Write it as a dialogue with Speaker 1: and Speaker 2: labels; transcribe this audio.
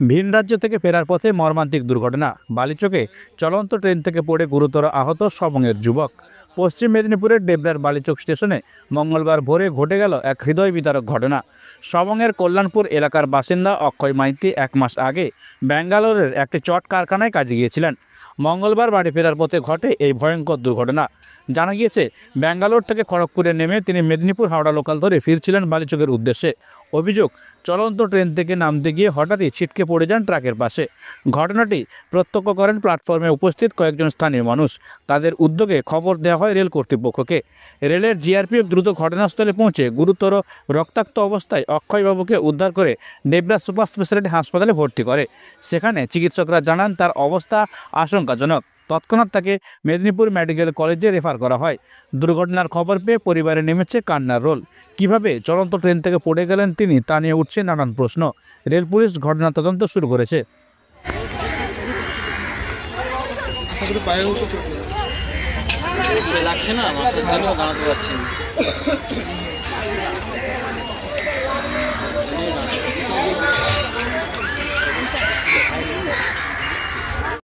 Speaker 1: ভিন রাজ্য থেকে ফেরার পথে মর্মান্তিক দুর্ঘটনা। বালিচকে চলন্ত ট্রেন থেকে পড়ে গুরুতর আহত সবংয়ের যুবক। পশ্চিম মেদিনীপুরের ডেবরার বালিচক স্টেশনে মঙ্গলবার ভোরে ঘটে গেল এক হৃদয় বিদারক ঘটনা। সবংয়ের কল্যাণপুর এলাকার বাসিন্দা অক্ষয় মাইতি এক মাস আগে ব্যাঙ্গালোরের একটি চট কারখানায় কাজে গিয়েছিলেন। মঙ্গলবার বাড়ি ফেরার পথে ঘটে এই ভয়ঙ্কর দুর্ঘটনা। জানা গিয়েছে, ব্যাঙ্গালোর থেকে খড়গপুরে নেমে তিনি মেদিনীপুর হাওড়া লোকাল ধরে ফিরছিলেন বালিচকের উদ্দেশ্যে। অভিযোগ, চলন্ত ট্রেন থেকে নামতে গিয়ে হঠাৎই ছিটকে পড়ে যান ট্রাকের পাশে। ঘটনাটি প্রত্যক্ষ করেন প্ল্যাটফর্মে উপস্থিত কয়েকজন স্থানীয় মানুষ। তাদের উদ্যোগে খবর দেওয়া হয় রেল কর্তৃপক্ষকে। রেলের জিআরপিএফ দ্রুত ঘটনাস্থলে পৌঁছে গুরুতর রক্তাক্ত অবস্থায় অক্ষয়বাবুকে উদ্ধার করে নেবরা সুপার স্পেশালিটি হাসপাতালে ভর্তি করে। সেখানে চিকিৎসকরা জানান তার অবস্থা আশঙ্কাজনক। তৎক্ষণাৎ তাকে মেদিনীপুর মেডিকেল কলেজে রেফার করা হয়। দুর্ঘটনার খবর পেয়ে পরিবারে নেমেছে কান্নার রোল। কীভাবে চলন্ত ট্রেন থেকে পড়ে গেলেন তিনি তা নিয়ে উঠছে নানান প্রশ্ন। রেল পুলিশ ঘটনা তদন্ত শুরু করেছে।
Speaker 2: লাগছে না? মাথার জন্য দাঁড়াতে পারছি